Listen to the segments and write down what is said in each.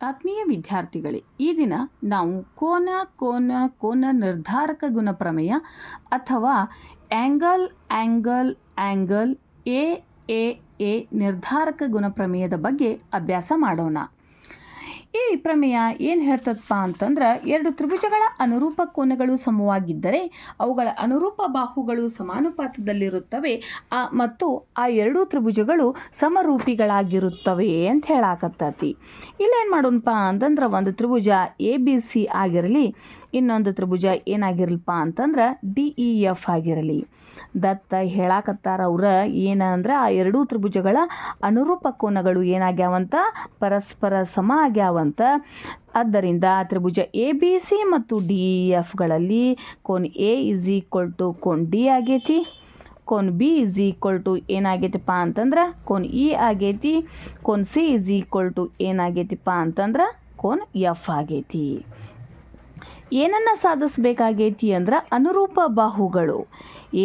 ಆತ್ಮೀಯ ವಿದ್ಯಾರ್ಥಿಗಳೇ, ಈ ದಿನ ನಾವು ಕೋನ ಕೋನ ಕೋನ ನಿರ್ಧಾರಕ ಗುಣಪ್ರಮೇಯ ಅಥವಾ angle angle angle A A A ನಿರ್ಧಾರಕ ಗುಣಪ್ರಮೇಯದ ಬಗ್ಗೆ ಅಭ್ಯಾಸ ಮಾಡೋಣ. ಈ ಪ್ರಮೇಯ ಏನು ಹೇಳ್ತದಪ್ಪ ಅಂತಂದ್ರೆ ಎರಡು ತ್ರಿಭುಜಗಳ ಅನುರೂಪ ಕೋನಗಳು ಸಮವಾಗಿದ್ದರೆ ಅವುಗಳ ಅನುರೂಪ ಬಾಹುಗಳು ಸಮಾನುಪಾತದಲ್ಲಿರುತ್ತವೆ, ಆ ಮತ್ತು ಆ ಎರಡೂ ತ್ರಿಭುಜಗಳು ಸಮರೂಪಿಗಳಾಗಿರುತ್ತವೆ ಅಂತ ಹೇಳಾಕತ್ತತಿ. ಇಲ್ಲೇನು ಮಾಡೋಣಪ್ಪ ಅಂತಂದ್ರೆ ಒಂದು ತ್ರಿಭುಜ ಎ ಬಿ ಸಿ ಆಗಿರಲಿ, ಇನ್ನೊಂದು ತ್ರಿಭುಜ ಏನಾಗಿರಲಿಪ್ಪ ಅಂತಂದ್ರೆ ಡಿ ಇ ಎಫ್ ಆಗಿರಲಿ. ದತ್ತ ಹೇಳಾಕತ್ತಾರ ಅವ್ರ ಏನಂದ್ರೆ ಆ ಎರಡೂ ತ್ರಿಭುಜಗಳ ಅನುರೂಪ ಕೋನಗಳು ಏನಾಗ್ಯಾವಂತ? ಪರಸ್ಪರ ಸಮ ಆಗ್ಯಾವಂತ ಆದ್ದರಿಂದ ತ್ರಿಭುಜ ಎ ಬಿ ಸಿ ಮತ್ತು ಡಿ ಇ ಎಫ್ಗಳಲ್ಲಿ ಕೋನ್ ಎ ಇಸ್ ಈಕ್ವಲ್ ಟು ಕೋನ್ ಡಿ ಆಗೈತಿ. ಕೋನ್ ಬಿ ಇಸ್ ಈಕ್ವಲ್ ಟು ಏನಾಗೈತಿಪ್ಪ ಅಂತಂದ್ರೆ ಕೋನ್ ಇ ಆಗೈತಿ. ಕೋನ್ ಸಿ ಇಸ್ ಈಕ್ವಲ್ ಟು ಏನಾಗೈತಿಪ್ಪ ಅಂತಂದ್ರೆ ಕೋನ್ ಎಫ್ ಆಗೈತಿ. ಏನನ್ನು ಸಾಧಿಸಬೇಕಾಗೈತಿ ಅಂದ್ರೆ ಅನುರೂಪ ಬಾಹುಗಳು.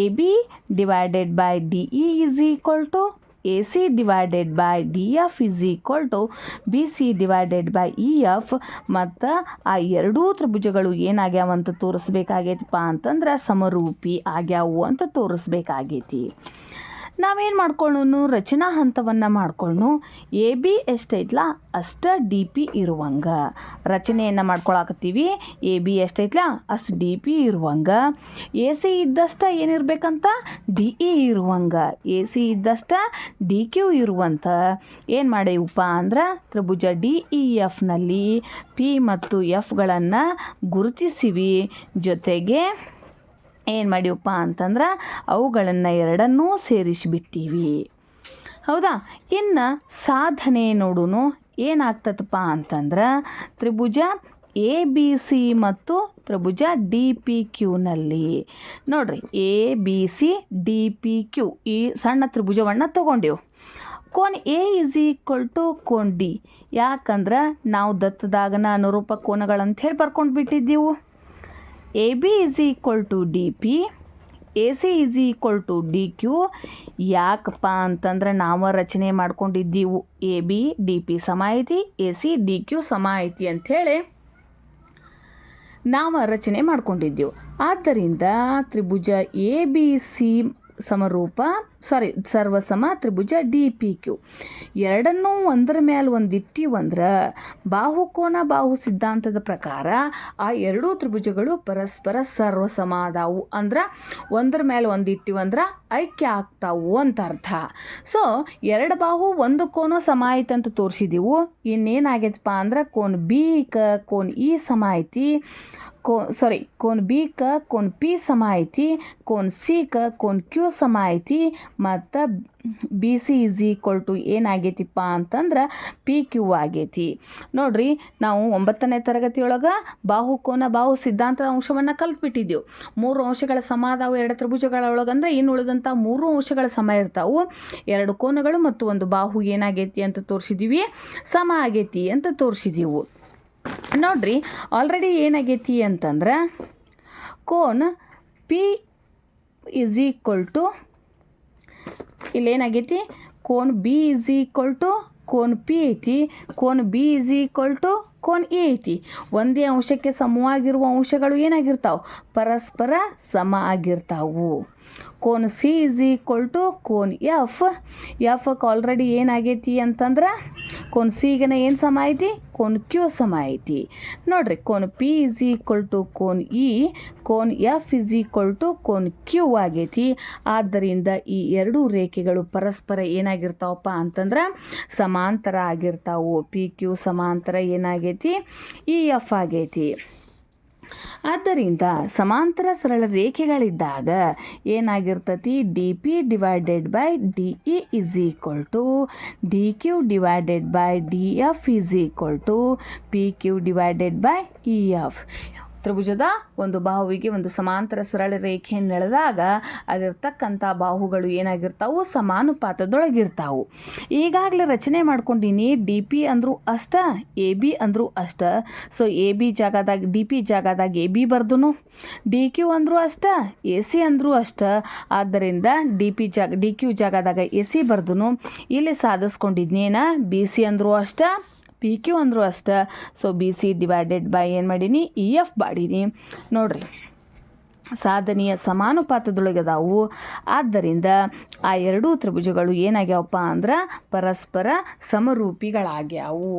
A B divided by D E is equal to A C divided by D F is equal to B C divided by E F ಮತ್ತು ಆ ಎರಡೂ ತ್ರಿಭುಜಗಳು ಏನಾಗ್ಯಾವಂತ ತೋರಿಸ್ಬೇಕಾಗೈತಪ್ಪ ಅಂತಂದ್ರೆ ಸಮರೂಪಿ ಆಗ್ಯಾವು ಅಂತ ತೋರಿಸ್ಬೇಕಾಗೈತಿ. ನಾವೇನು ಮಾಡ್ಕೊಳ್ಳೋನು ರಚನಾ ಹಂತವನ್ನು ಮಾಡ್ಕೊಳ್ಳೋನು ಎ ಬಿ ಎಷ್ಟೈತ್ಲ ಅಷ್ಟ ಡಿ ಪಿ ಇರುವಂಗ. ರಚನೆಯನ್ನು ಮಾಡ್ಕೊಳಕತ್ತೀವಿ. ಎ, ಬಿ, ಎಷ್ಟೈತ್ಲ? ಅಷ್ಟು ಡಿ, ಪಿ ಇರುವಂಗ. ಎ, ಸಿ ಇದ್ದಷ್ಟ ಏನಿರ್ಬೇಕಂತ? ಡಿ, ಇ ಇರುವಂಗ. ಎ, ಸಿ ಇದ್ದಷ್ಟ ಡಿ, ಕ್ಯೂ ಇರುವಂಥ ಏನು ಮಾಡೇವಪ್ಪ ಅಂದ್ರೆ ತ್ರಿಭುಜ ಡಿ, ಇ ಎಫ್ನಲ್ಲಿ ಪಿ ಮತ್ತು ಎಫ್ಗಳನ್ನು ಗುರುತಿಸಿವಿ. ಜೊತೆಗೆ ಏನು ಮಾಡಿವಪ್ಪ ಅಂತಂದ್ರೆ ಅವುಗಳನ್ನು ಎರಡನ್ನೂ ಸೇರಿಸಿಬಿಟ್ಟಿವಿ ಹೌದಾ? ಇನ್ನು ಸಾಧನೆ ನೋಡುನು ಏನಾಗ್ತದಪ್ಪ ಅಂತಂದ್ರೆ ತ್ರಿಭುಜ ಎ ಬಿ ಸಿ ಮತ್ತು ತ್ರಿಭುಜ ಡಿ ಪಿ ಕ್ಯೂನಲ್ಲಿ ನೋಡಿರಿ A B C D P Q ಈ ಸಣ್ಣ ತ್ರಿಭುಜವನ್ನು ತೊಗೊಂಡೆವು. ಕೋನ್ ಎ ಇಸ್ ಈಕ್ವಲ್ ಟು ಕೋನ್ ಡಿ ಯಾಕಂದ್ರೆ ನಾವು ದತ್ತದಾಗನ ಅನುರೂಪ ಕೋನಗಳಂತ ಹೇಳಿ ಬರ್ಕೊಂಡು ಬಿಟ್ಟಿದ್ದೀವು A B is equal to D P A C is equal to D Q ಯಾಕಪ್ಪ ಅಂತಂದ್ರೆ ನಾವು ರಚನೆ ಮಾಡ್ಕೊಂಡಿದ್ದೀವು ಎ ಬಿ ಡಿ ಪಿ ಸಮ ಐತಿ ಎ ಸಿ ಡಿ ಕ್ಯೂ ಸಮ ಐತಿ ಅಂಥೇಳಿ ನಾವು ರಚನೆ ಮಾಡ್ಕೊಂಡಿದ್ದೆವು. ಆದ್ದರಿಂದ ತ್ರಿಭುಜ ಎ ಬಿ ಸಿ ಸಮರೂಪ ಸಾರಿ ಸರ್ವಸಮ ತ್ರಿಭುಜ ಡಿ ಪಿ ಕ್ಯೂ ಎರಡನ್ನೂ ಒಂದರ ಮೇಲೆ ಒಂದು ಇಟ್ಟಿವಂದ್ರೆ ಬಾಹುಕೋನ ಬಾಹು ಸಿದ್ಧಾಂತದ ಪ್ರಕಾರ ಆ ಎರಡೂ ತ್ರಿಭುಜಗಳು ಪರಸ್ಪರ ಸರ್ವಸಮ ಅದಾವು. ಅಂದ್ರೆ ಒಂದರ ಮೇಲೆ ಒಂದು ಇಟ್ಟಿವಂದ್ರೆ ಐಕ್ಯ ಆಗ್ತಾವು ಅಂತ ಅರ್ಥ. ಸೊ ಎರಡು ಬಾಹು ಒಂದು ಕೋನ ಸಮ ಅಂತ ತೋರಿಸಿದೆವು. ಇನ್ನೇನಾಗೈತಪ್ಪ ಅಂದ್ರೆ ಕೋನ್ ಬಿ ಕ ಕೋನ್ ಇ ಸಮ ಐತಿ ಕೋ ಸಾರಿ ಕೋನ್ ಬಿ ಕ ಕೋನ್ ಪಿ ಸಮ ಐತಿ ಕೋನ್ ಸಿ ಕ ಕೋನ್ ಕ್ಯೂ ಸಮ ಐತಿ ಮತ್ತು B C is equal to ಏನಾಗೈತಿಪ್ಪ ಅಂತಂದ್ರೆ ಪಿ ಕ್ಯೂ ಆಗೈತಿ. ನೋಡ್ರಿ, ನಾವು ಒಂಬತ್ತನೇ ತರಗತಿಯೊಳಗೆ ಬಾಹು ಕೋನ ಬಾಹು ಸಿದ್ಧಾಂತದ ಅಂಶವನ್ನು ಕಲ್ತ್ಬಿಟ್ಟಿದ್ದೆವು ಮೂರು ಅಂಶಗಳ ಸಮ ಅದಾವು, ಎರಡು ತ್ರಿಭುಜಗಳೊಳಗಂದ್ರೆ ಇನ್ನು ಉಳಿದಂಥ ಮೂರು ಅಂಶಗಳ ಸಮ ಇರ್ತಾವೆ. ಎರಡು ಕೋನಗಳು ಮತ್ತು ಒಂದು ಬಾಹು ಏನಾಗೈತಿ ಅಂತ ತೋರಿಸಿದ್ದೀವಿ ಸಮ ಆಗೈತಿ ಅಂತ ತೋರಿಸಿದೀವು. ನೋಡ್ರಿ ಆಲ್ರೆಡಿ ಏನಾಗೈತಿ ಅಂತಂದ್ರೆ, ಕೋನ್ ಪಿ ಇಸ್ ಈಕ್ವಲ್ ಟು ಇಲ್ಲೇನಾಗೈತಿ ಕೋನ್ ಬಿ ಇಸ್ ಈಕ್ವಲ್ ಟು ಕೋನ್ ಪಿ ಐತಿ. ಕೋನ್ ಬಿ ಇಸ್ ಈಕ್ವಲ್ ಟು ಕೋನ್ ಎ ಐತಿ. ಒಂದೇ ಅಂಶಕ್ಕೆ ಸಮವಾಗಿರುವ ಅಂಶಗಳು ಏನಾಗಿರ್ತಾವೆ? ಪರಸ್ಪರ ಸಮ ಆಗಿರ್ತಾವು. ಕೋನ್ ಸಿ ಇಸ್ ಈಕ್ವಲ್ ಟು ಕೋನ್ ಎಫ್ ಎಫ್ ಆಲ್ರೆಡಿ ಏನಾಗೈತಿ ಅಂತಂದ್ರೆ ಕೋನ್ ಸಿಗನ ಏನು ಸಮ ಐತಿ? ಕೋನ್ ಕ್ಯೂ ಸಮ ಐತಿ. ನೋಡ್ರಿ, ಕೋನ್ ಪಿ ಇಸ್ ಈಕ್ವಲ್ ಟು ಕೋನ್ ಇ, ಕೋನ್ ಎಫ್ ಇಸ್ ಈಕ್ವಲ್ ಟು ಕೋನ್ ಕ್ಯೂ ಆಗೈತಿ. ಆದ್ದರಿಂದ ಈ ಎರಡೂ ರೇಖೆಗಳು ಪರಸ್ಪರ ಏನಾಗಿರ್ತಾವಪ್ಪ ಅಂತಂದ್ರೆ ಸಮಾಂತರ ಆಗಿರ್ತಾವು. ಪಿ ಕ್ಯೂ ಸಮಾಂತರ ಏನಾಗೈತಿ? ಇ ಎಫ್ ಆಗೈತಿ. ಆದ್ದರಿಂದ ಸಮಾಂತರ ಸರಳ ರೇಖೆಗಳಿದ್ದಾಗ ಏನಾಗಿರ್ತತಿ? D P divided by D E is equal to D Q divided by D F is equal to P Q divided by E F ತ್ರಿಭುಜದ ಒಂದು ಬಾಹುವಿಗೆ ಒಂದು ಸಮಾಂತರ ಸರಳ ರೇಖೆಯನ್ನು ನೆಳೆದಾಗ ಅದಿರ್ತಕ್ಕಂಥ ಬಾಹುಗಳು ಏನಾಗಿರ್ತಾವು ಸಮಾನುಪಾತದೊಳಗಿರ್ತಾವು. ಈಗಾಗಲೇ ರಚನೆ ಮಾಡ್ಕೊಂಡಿನಿ ಡಿ ಪಿ ಅಂದರೂ ಅಷ್ಟ ಎ ಬಿ ಅಂದರೂ ಅಷ್ಟ. ಸೊ ಎ ಬಿ ಜಾಗದಾಗ ಡಿ ಪಿ ಜಾಗದಾಗ ಎ ಬಿ ಬರ್ದುನು. ಡಿ ಕ್ಯೂ ಅಂದರೂ ಅಷ್ಟ ಎ ಸಿ ಅಂದರೂ ಅಷ್ಟ. ಆದ್ದರಿಂದ ಡಿ ಪಿ ಜಾಗ ಡಿ ಕ್ಯೂ ಜಾಗದಾಗ ಎ ಸಿ ಬರ್ದುನು. ಇಲ್ಲಿ ಸಾಧಿಸ್ಕೊಂಡಿದ್ನೇನ, ಬಿ ಸಿ ಅಂದರೂ ಅಷ್ಟ ಪಿ ಕ್ಯೂ ಅಂದರೂ ಅಷ್ಟೇ. So B C divided by ಏನು ಮಾಡೀನಿ? ಇ ಎಫ್ ಮಾಡೀನಿ ನೋಡಿರಿ, ಸಾಧನೆಯ ಸಮಾನುಪಾತದೊಳಗೆ ಅದಾವು. ಆದ್ದರಿಂದ ಆ ಎರಡೂ ತ್ರಿಭುಜಗಳು ಏನಾಗ್ಯಾವಪ್ಪ ಅಂದ್ರೆ ಪರಸ್ಪರ ಸಮರೂಪಿಗಳಾಗ್ಯಾವು.